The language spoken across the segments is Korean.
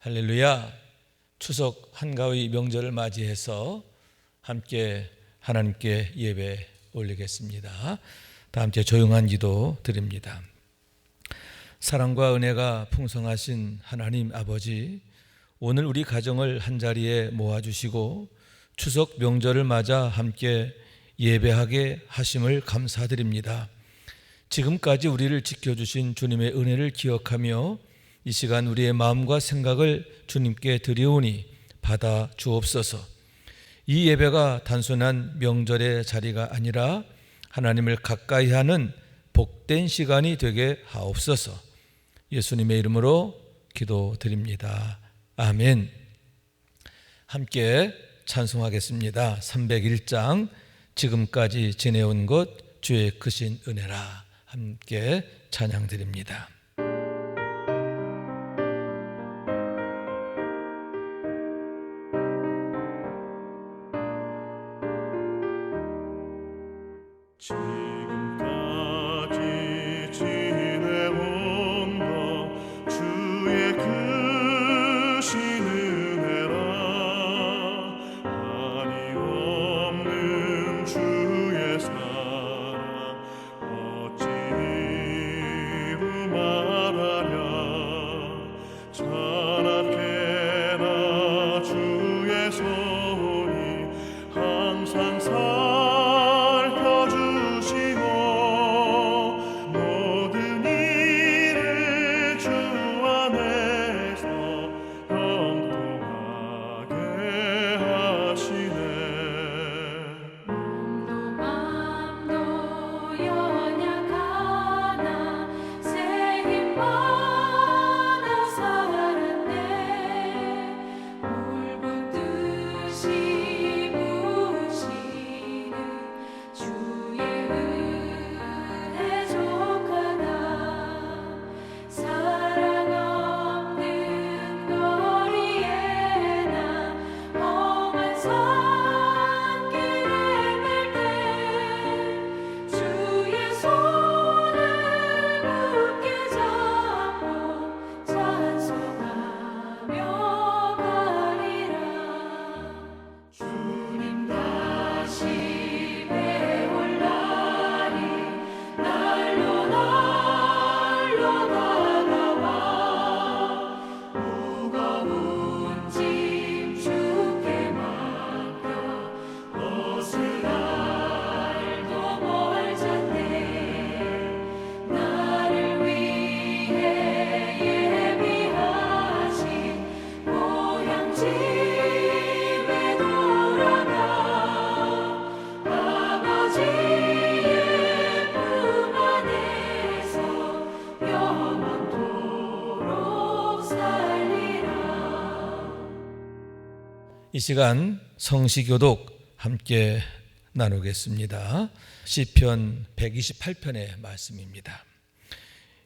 할렐루야. 추석 한가위 명절을 맞이해서 함께 하나님께 예배 올리겠습니다. 다 함께 조용한 기도 드립니다. 사랑과 은혜가 풍성하신 하나님 아버지, 오늘 우리 가정을 한 자리에 모아주시고 추석 명절을 맞아 함께 예배하게 하심을 감사드립니다. 지금까지 우리를 지켜주신 주님의 은혜를 기억하며 이 시간 우리의 마음과 생각을 주님께 드리오니 받아 주옵소서. 이 예배가 단순한 명절의 자리가 아니라 하나님을 가까이 하는 복된 시간이 되게 하옵소서. 예수님의 이름으로 기도드립니다. 아멘. 함께 찬송하겠습니다. 301장 지금까지 지내온 것 주의 크신 은혜라 함께 찬양드립니다. 이 시간 성시교독 함께 나누겠습니다. 시편 128편의 말씀입니다.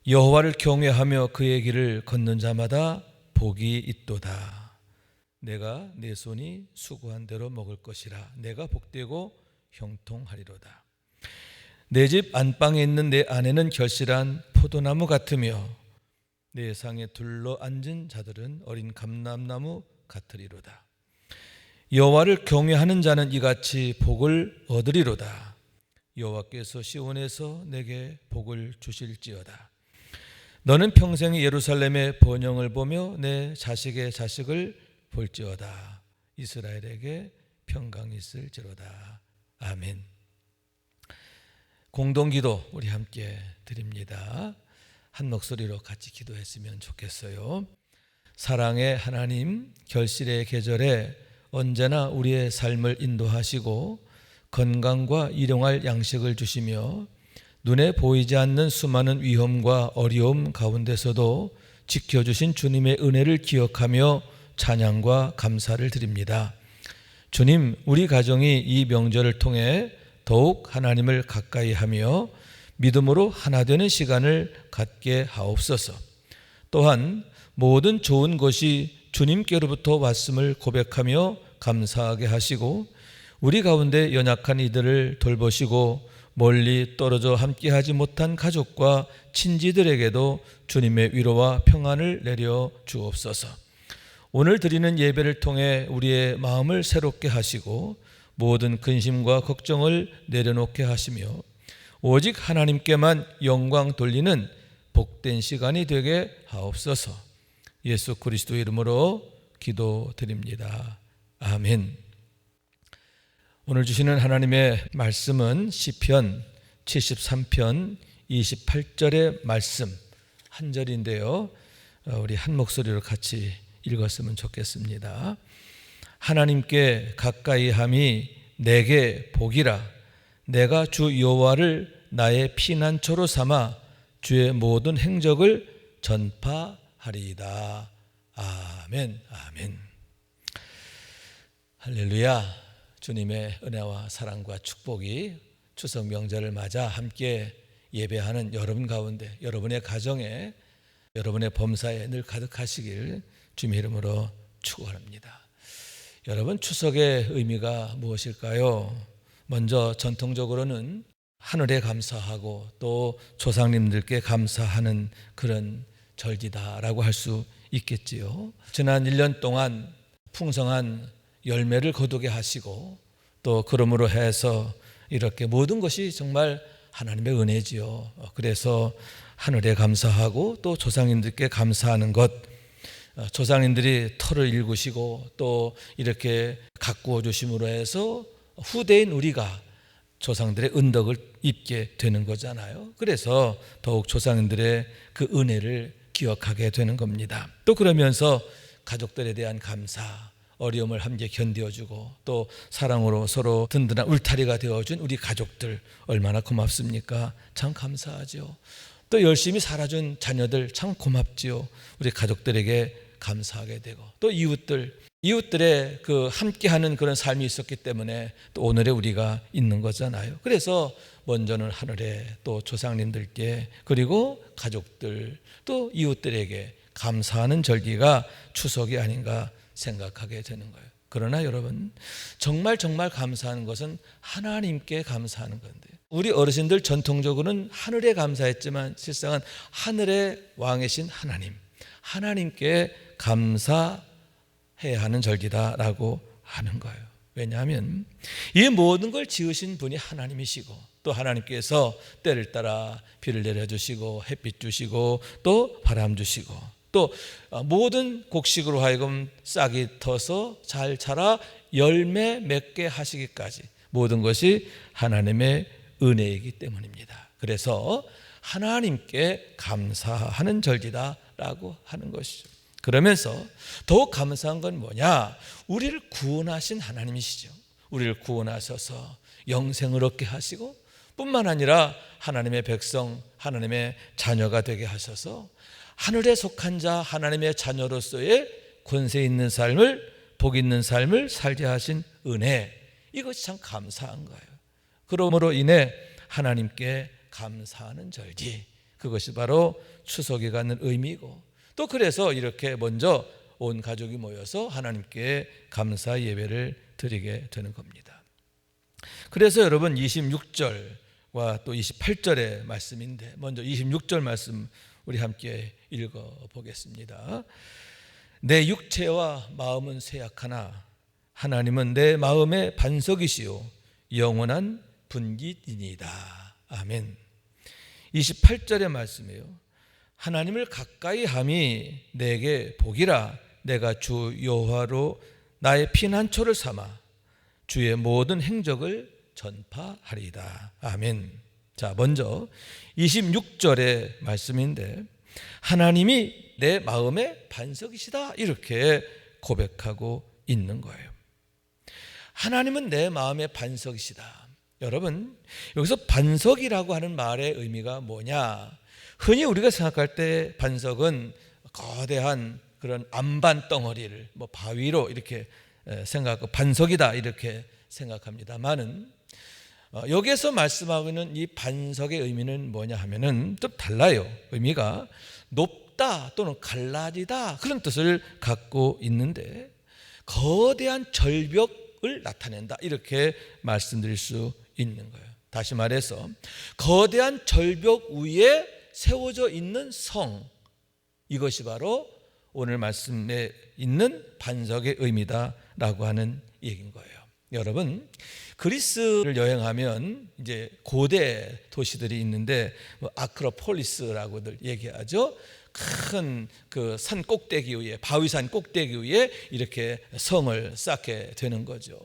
여호와를 경외하며 그의 길을 걷는 자마다 복이 있도다. 내가 내 손이 수고한 대로 먹을 것이라. 내가 복되고 형통하리로다. 내 집 안방에 있는 내 아내는 결실한 포도나무 같으며 내 상에 둘러 앉은 자들은 어린 감람나무 같으리로다. 여호와를 경외하는 자는 이같이 복을 얻으리로다. 여호와께서 시온에서 내게 복을 주실지어다. 너는 평생 예루살렘의 번영을 보며 내 자식의 자식을 볼지어다. 이스라엘에게 평강이 있을지로다. 아멘. 공동기도 우리 함께 드립니다. 한 목소리로 같이 기도했으면 좋겠어요. 사랑의 하나님, 결실의 계절에 언제나 우리의 삶을 인도하시고 건강과 일용할 양식을 주시며 눈에 보이지 않는 수많은 위험과 어려움 가운데서도 지켜주신 주님의 은혜를 기억하며 찬양과 감사를 드립니다. 주님, 우리 가정이 이 명절을 통해 더욱 하나님을 가까이 하며 믿음으로 하나 되는 시간을 갖게 하옵소서. 또한 모든 좋은 것이 주님께로부터 왔음을 고백하며 감사하게 하시고 우리 가운데 연약한 이들을 돌보시고 멀리 떨어져 함께하지 못한 가족과 친지들에게도 주님의 위로와 평안을 내려 주옵소서. 오늘 드리는 예배를 통해 우리의 마음을 새롭게 하시고 모든 근심과 걱정을 내려놓게 하시며 오직 하나님께만 영광 돌리는 복된 시간이 되게 하옵소서. 예수 그리스도 이름으로 기도드립니다. 아멘. 오늘 주시는 하나님의 말씀은 시편 73편 28절의 말씀 한 절인데요. 어, 우리 한 목소리로 같이 읽었으면 좋겠습니다. 하나님께 가까이 함이 내게 복이라 내가 주 여호와를 나의 피난처로 삼아 주의 모든 행적을 전파 하리이다. 아멘. 아멘. 할렐루야. 주님의 은혜와 사랑과 축복이 추석 명절을 맞아 함께 예배하는 여러분 가운데 여러분의 가정에 여러분의 범사에 늘 가득하시길 주님의 이름으로 축원합니다. 여러분 추석의 의미가 무엇일까요? 먼저 전통적으로는 하늘에 감사하고 또 조상님들께 감사하는 그런 절기다라고 할 수 있겠지요. 지난 1년 동안 풍성한 열매를 거두게 하시고 또 그러므로 해서 이렇게 모든 것이 정말 하나님의 은혜지요. 그래서 하늘에 감사하고 또 조상님들께 감사하는 것 어, 조상님들이 터를 일구시고 또 이렇게 가꾸어 주심으로 해서 후대인 우리가 조상들의 은덕을 입게 되는 거잖아요. 그래서 더욱 조상님들의 그 은혜를 기억하게 되는 겁니다. 또 그러면서 가족들에 대한 감사, 어려움을 함께 견뎌주고 또 사랑으로 서로 든든한 울타리가 되어준 우리 가족들 얼마나 고맙습니까? 참 감사하죠. 또 열심히 살아준 자녀들 참 고맙지요. 우리 가족들에게 감사하게 되고 또 이웃들 이웃들의 그 함께하는 그런 삶이 있었기 때문에 또 오늘의 우리가 있는 거잖아요. 그래서 먼저는 하늘에 또 조상님들께 그리고 가족들 또 이웃들에게 감사하는 절기가 추석이 아닌가 생각하게 되는 거예요. 그러나 여러분 정말 정말 감사하는 것은 하나님께 감사하는 건데 우리 어르신들 전통적으로는 하늘에 감사했지만 실상은 하늘의 왕이신 하나님 하나님께 감사해야 하는 절기다라고 하는 거예요. 왜냐하면 이 모든 걸 지으신 분이 하나님이시고 또 하나님께서 때를 따라 비를 내려주시고 햇빛 주시고 또 바람 주시고 또 모든 곡식으로 하여금 싹이 터서 잘 자라 열매 맺게 하시기까지 모든 것이 하나님의 은혜이기 때문입니다. 그래서 하나님께 감사하는 절기다라고 하는 것이죠. 그러면서 더욱 감사한 건 뭐냐? 우리를 구원하신 하나님이시죠. 우리를 구원하셔서 영생을 얻게 하시고 뿐만 아니라 하나님의 백성, 하나님의 자녀가 되게 하셔서 하늘에 속한 자 하나님의 자녀로서의 권세 있는 삶을 복 있는 삶을 살게 하신 은혜 이것이 참 감사한 거예요. 그러므로 인해 하나님께 감사하는 절기 그것이 바로 추석이 갖는 의미고 또 그래서 이렇게 먼저 온 가족이 모여서 하나님께 감사 예배를 드리게 되는 겁니다. 그래서 여러분 26절과 또 28절의 말씀인데 먼저 26절 말씀 우리 함께 읽어 보겠습니다. 내 육체와 마음은 쇠약하나 하나님은 내 마음의 반석이시요 영원한 분기이니다. 아멘. 28절의 말씀이에요. 하나님을 가까이 함이 내게 복이라 내가 주 여호와로 나의 피난처를 삼아 주의 모든 행적을 전파하리이다. 아멘. 자, 먼저 26절의 말씀인데 하나님이 내 마음의 반석이시다. 이렇게 고백하고 있는 거예요. 하나님은 내 마음의 반석이시다. 여러분, 여기서 반석이라고 하는 말의 의미가 뭐냐? 흔히 우리가 생각할 때 반석은 거대한 그런 안반 덩어리를 뭐 바위로 이렇게 생각하고 반석이다 이렇게 생각합니다만은 어, 여기에서 말씀하고 있는 이 반석의 의미는 뭐냐 하면은 좀 달라요. 의미가 높다 또는 갈라지다 그런 뜻을 갖고 있는데 거대한 절벽을 나타낸다 이렇게 말씀드릴 수 있는 거예요. 다시 말해서 거대한 절벽 위에 세워져 있는 성 이것이 바로 오늘 말씀에 있는 반석의 의미다라고 하는 얘기인 거예요. 여러분 그리스를 여행하면 이제 고대 도시들이 있는데 뭐 아크로폴리스라고들 얘기하죠. 큰 그 산 꼭대기 위에 바위산 꼭대기 위에 이렇게 성을 쌓게 되는 거죠.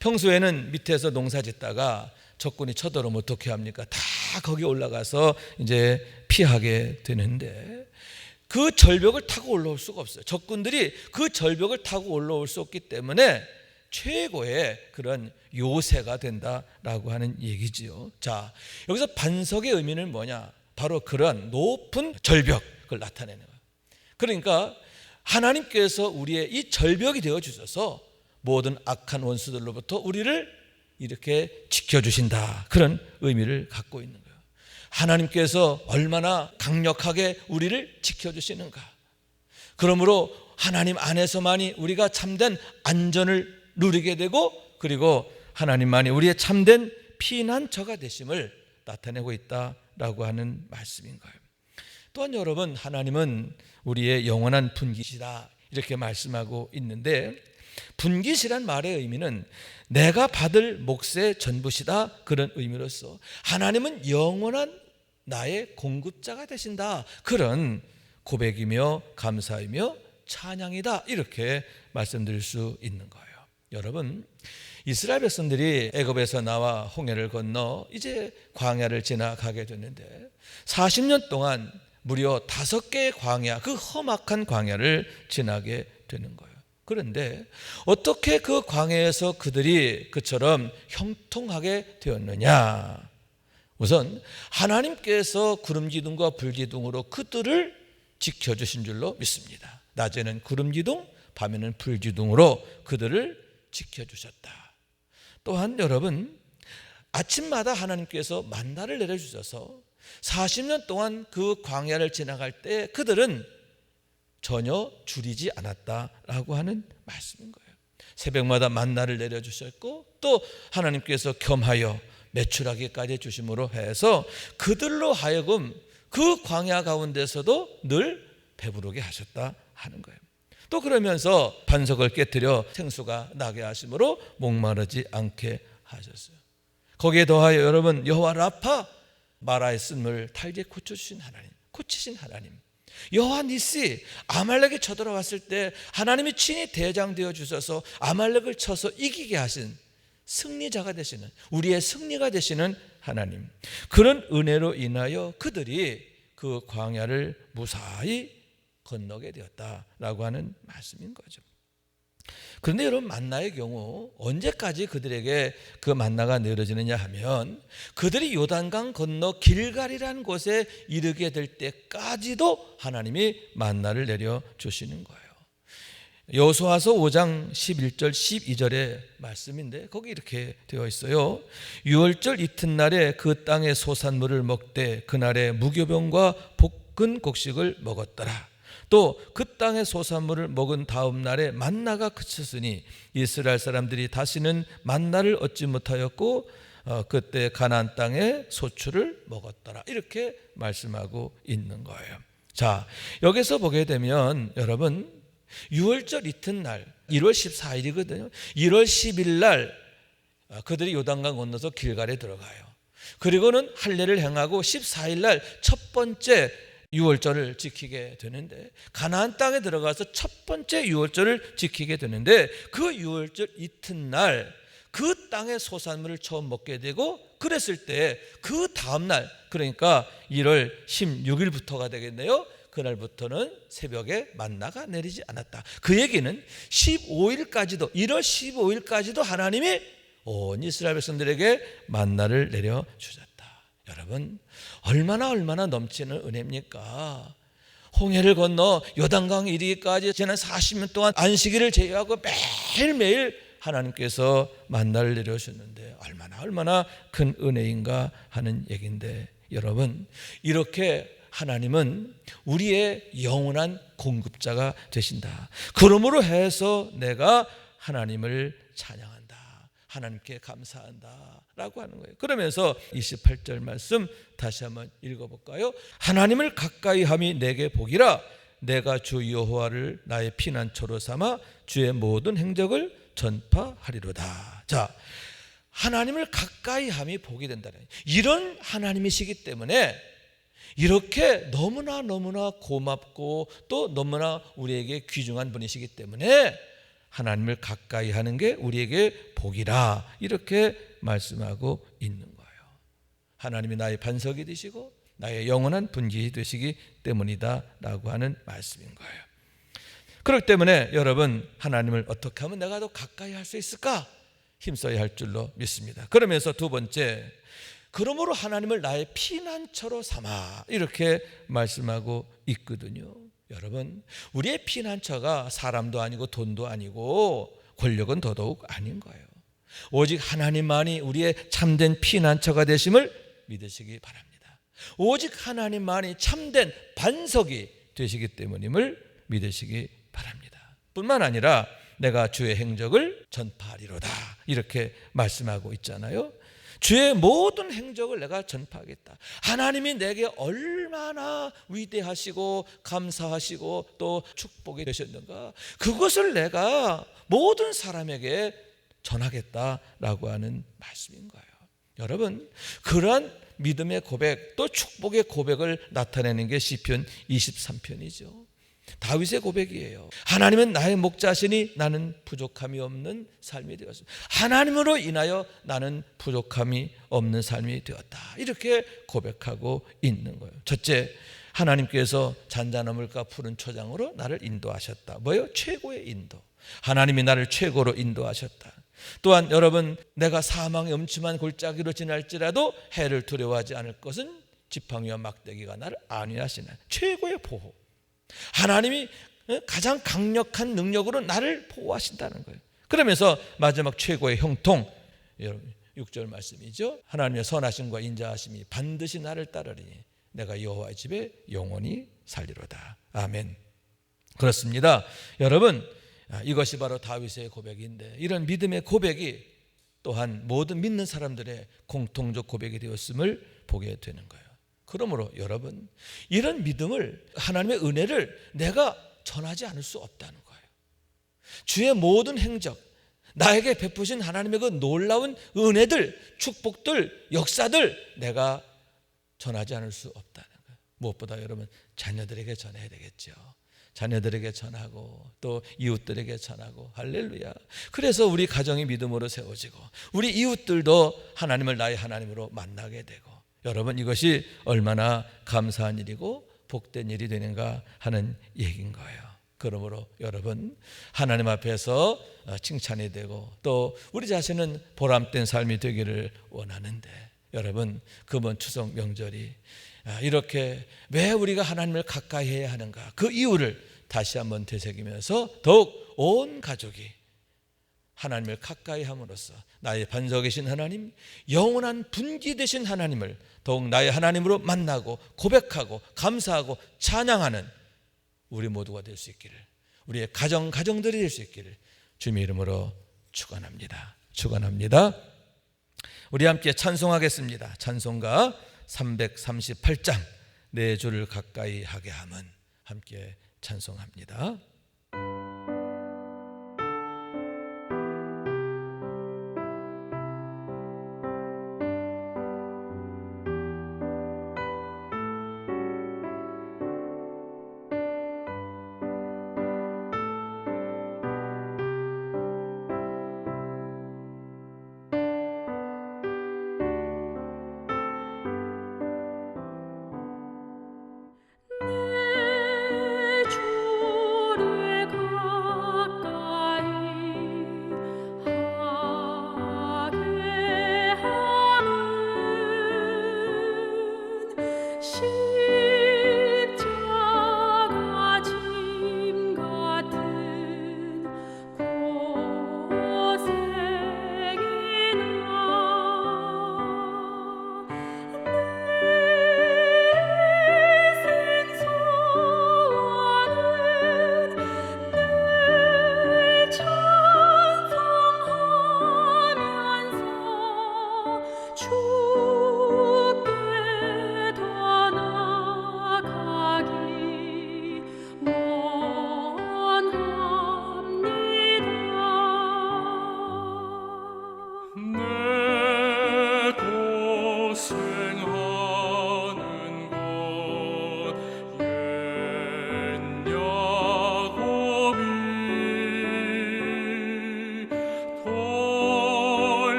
평소에는 밑에서 농사 짓다가 적군이 쳐들어오면 어떻게 합니까? 다 거기 올라가서 이제 피하게 되는데 그 절벽을 타고 올라올 수가 없어요. 적군들이 그 절벽을 타고 올라올 수 없기 때문에 최고의 그런 요새가 된다라고 하는 얘기지요. 자, 여기서 반석의 의미는 뭐냐? 바로 그런 높은 절벽을 나타내는 거예요. 그러니까 하나님께서 우리의 이 절벽이 되어 주셔서 모든 악한 원수들로부터 우리를 이렇게 지켜 주신다. 그런 의미를 갖고 있는 거예요. 하나님께서 얼마나 강력하게 우리를 지켜 주시는가. 그러므로 하나님 안에서만이 우리가 참된 안전을 누리게 되고 그리고 하나님만이 우리의 참된 피난처가 되심을 나타내고 있다라고 하는 말씀인 거예요. 또한 여러분 하나님은 우리의 영원한 분기시다 이렇게 말씀하고 있는데 분기시란 말의 의미는 내가 받을 몫의 전부시다 그런 의미로서 하나님은 영원한 나의 공급자가 되신다 그런 고백이며 감사이며 찬양이다 이렇게 말씀드릴 수 있는 거예요. 여러분 이스라엘 백성들이 애굽에서 나와 홍해를 건너 이제 광야를 지나가게 됐는데 40년 동안 무려 다섯 개의 광야 그 험악한 광야를 지나게 되는 거예요. 그런데 어떻게 그 광야에서 그들이 그처럼 형통하게 되었느냐? 우선 하나님께서 구름 기둥과 불 기둥으로 그들을 지켜 주신 줄로 믿습니다. 낮에는 구름 기둥, 밤에는 불 기둥으로 그들을 지켜 주셨다. 또한 여러분 아침마다 하나님께서 만나를 내려 주셔서 40년 동안 그 광야를 지나갈 때 그들은 전혀 줄이지 않았다라고 하는 말씀인 거예요. 새벽마다 만나를 내려 주셨고 또 하나님께서 겸하여 매출하기까지 주심으로 해서 그들로 하여금 그 광야 가운데서도 늘 배부르게 하셨다 하는 거예요. 또 그러면서 반석을 깨뜨려 생수가 나게 하심으로 목마르지 않게 하셨어요. 거기에 더하여 여러분 여호와 라파 마라의 쓴물 달게 고쳐주신 하나님, 고치신 하나님. 여호와 니시 아말렉이 쳐들어왔을 때 하나님이 친히 대장 되어 주셔서 아말렉을 쳐서 이기게 하신 승리자가 되시는 우리의 승리가 되시는 하나님. 그런 은혜로 인하여 그들이 그 광야를 무사히 건너게 되었다라고 하는 말씀인 거죠. 그런데 여러분 만나의 경우 언제까지 그들에게 그 만나가 내려지느냐 하면 그들이 요단강 건너 길갈이라는 곳에 이르게 될 때까지도 하나님이 만나를 내려 주시는 거예요. 여호수아서 5장 11절 12절의 말씀인데 거기 이렇게 되어 있어요. 유월절 이튿날에 그 땅의 소산물을 먹되 그날에 무교병과 볶은 곡식을 먹었더라. 또 그 땅의 소산물을 먹은 다음 날에 만나가 그쳤으니 이스라엘 사람들이 다시는 만나를 얻지 못하였고 어, 그때 가나안 땅에 소출을 먹었더라. 이렇게 말씀하고 있는 거예요. 자, 여기서 보게 되면 여러분 6월절 이튿날 1월 14일이거든요. 1월 10일 날 어, 그들이 요단강 건너서 길갈에 들어가요. 그리고는 할례를 행하고 14일 날 첫 번째 유월절을 지키게 되는데 가나안 땅에 들어가서 첫 번째 유월절을 지키게 되는데 그 유월절 이튿날 그 땅의 소산물을 처음 먹게 되고 그랬을 때 그 다음 날 그러니까 1월 16일부터가 되겠네요. 그날부터는 새벽에 만나가 내리지 않았다. 그 얘기는 15일까지도 1월 15일까지도 하나님이 온 이스라엘 백성들에게 만나를 내려 주셨다. 여러분 얼마나 얼마나 넘치는 은혜입니까? 홍해를 건너 요단강 이르기까지 지난 40년 동안 안식일을 제외하고 매일매일 하나님께서 만나를 내려주셨는데 얼마나 얼마나 큰 은혜인가 하는 얘기인데 여러분 이렇게 하나님은 우리의 영원한 공급자가 되신다. 그러므로 해서 내가 하나님을 찬양한다. 하나님께 감사한다. 라고 하는 거예요. 그러면서 28절 말씀 다시 한번 읽어 볼까요? 하나님을 가까이 함이 내게 복이라 내가 주 여호와를 나의 피난처로 삼아 주의 모든 행적을 전파하리로다. 자, 하나님을 가까이 함이 복이 된다는 이런 하나님이시기 때문에 이렇게 너무나 너무나 고맙고 또 너무나 우리에게 귀중한 분이시기 때문에 하나님을 가까이 하는 게 우리에게 복이라 이렇게 말씀하고 있는 거예요. 하나님이 나의 반석이 되시고 나의 영원한 분기 되시기 때문이다라고 하는 말씀인 거예요. 그렇기 때문에 여러분 하나님을 어떻게 하면 내가 더 가까이 할 수 있을까 힘써야 할 줄로 믿습니다. 그러면서 두 번째 그러므로 하나님을 나의 피난처로 삼아 이렇게 말씀하고 있거든요. 여러분 우리의 피난처가 사람도 아니고 돈도 아니고 권력은 더더욱 아닌 거예요. 오직 하나님만이 우리의 참된 피난처가 되심을 믿으시기 바랍니다. 오직 하나님만이 참된 반석이 되시기 때문임을 믿으시기 바랍니다. 뿐만 아니라 내가 주의 행적을 전파하리로다. 이렇게 말씀하고 있잖아요. 주의 모든 행적을 내가 전파하겠다. 하나님이 내게 얼마나 위대하시고 감사하시고 또 축복이 되셨는가. 그것을 내가 모든 사람에게 전하겠다라고 하는 말씀인 거예요. 여러분, 그러한 믿음의 고백 또 축복의 고백을 나타내는 게 시편 23편이죠. 다윗의 고백이에요. 하나님은 나의 목자시니 나는 부족함이 없는 삶이 되었습니다. 하나님으로 인하여 나는 부족함이 없는 삶이 되었다. 이렇게 고백하고 있는 거예요. 첫째, 하나님께서 잔잔함을까 푸른 초장으로 나를 인도하셨다. 뭐요? 최고의 인도. 하나님이 나를 최고로 인도하셨다. 또한 여러분 내가 사망의 음침한 골짜기로 지날지라도 해를 두려워하지 않을 것은 지팡이와 막대기가 나를 안위하시네. 최고의 보호. 하나님이 가장 강력한 능력으로 나를 보호하신다는 거예요. 그러면서 마지막 최고의 형통 여러분 6절 말씀이죠. 하나님의 선하심과 인자하심이 반드시 나를 따르리니 내가 여호와의 집에 영원히 살리로다. 아멘. 그렇습니다. 여러분 아, 이것이 바로 다윗의 고백인데 이런 믿음의 고백이 또한 모든 믿는 사람들의 공통적 고백이 되었음을 보게 되는 거예요. 그러므로 여러분 이런 믿음을 하나님의 은혜를 내가 전하지 않을 수 없다는 거예요. 주의 모든 행적 나에게 베푸신 하나님의 그 놀라운 은혜들, 축복들, 역사들 내가 전하지 않을 수 없다는 거예요. 무엇보다 여러분 자녀들에게 전해야 되겠죠. 자녀들에게 전하고 또 이웃들에게 전하고 할렐루야. 그래서 우리 가정이 믿음으로 세워지고 우리 이웃들도 하나님을 나의 하나님으로 만나게 되고 여러분 이것이 얼마나 감사한 일이고 복된 일이 되는가 하는 얘기인 거예요. 그러므로 여러분 하나님 앞에서 칭찬이 되고 또 우리 자신은 보람된 삶이 되기를 원하는데 여러분 그번 추석 명절이 아, 이렇게 왜 우리가 하나님을 가까이 해야 하는가 그 이유를 다시 한번 되새기면서 더욱 온 가족이 하나님을 가까이 함으로써 나의 반석이신 하나님, 영원한 분기 되신 하나님을 더욱 나의 하나님으로 만나고 고백하고 감사하고 찬양하는 우리 모두가 될 수 있기를 우리의 가정 가정들이 될 수 있기를 주님의 이름으로 축원합니다. 축원합니다. 우리 함께 찬송하겠습니다. 찬송가 338장 내 주를 가까이 하게 함은 함께 찬송합니다.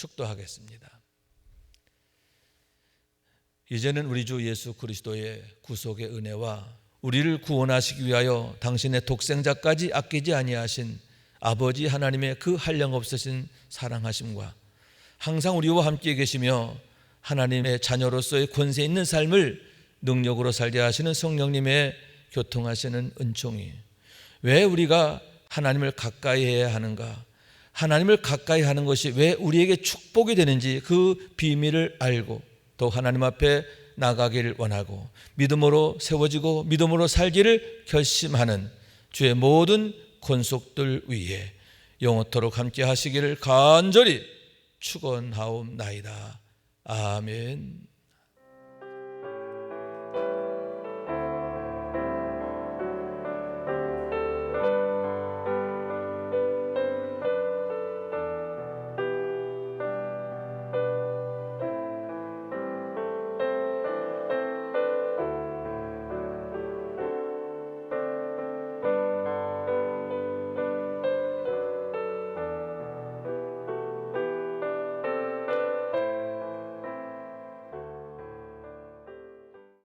축도하겠습니다. 이제는 우리 주 예수 그리스도의 구속의 은혜와 우리를 구원하시기 위하여 당신의 독생자까지 아끼지 아니하신 아버지 하나님의 그 한량 없으신 사랑하심과 항상 우리와 함께 계시며 하나님의 자녀로서의 권세 있는 삶을 능력으로 살게 하시는 성령님의 교통하시는 은총이 왜 우리가 하나님을 가까이 해야 하는가? 하나님을 가까이 하는 것이 왜 우리에게 축복이 되는지 그 비밀을 알고 또 하나님 앞에 나가기를 원하고 믿음으로 세워지고 믿음으로 살기를 결심하는 주의 모든 권속들 위에 영원토록 함께 하시기를 간절히 축원하옵나이다. 아멘.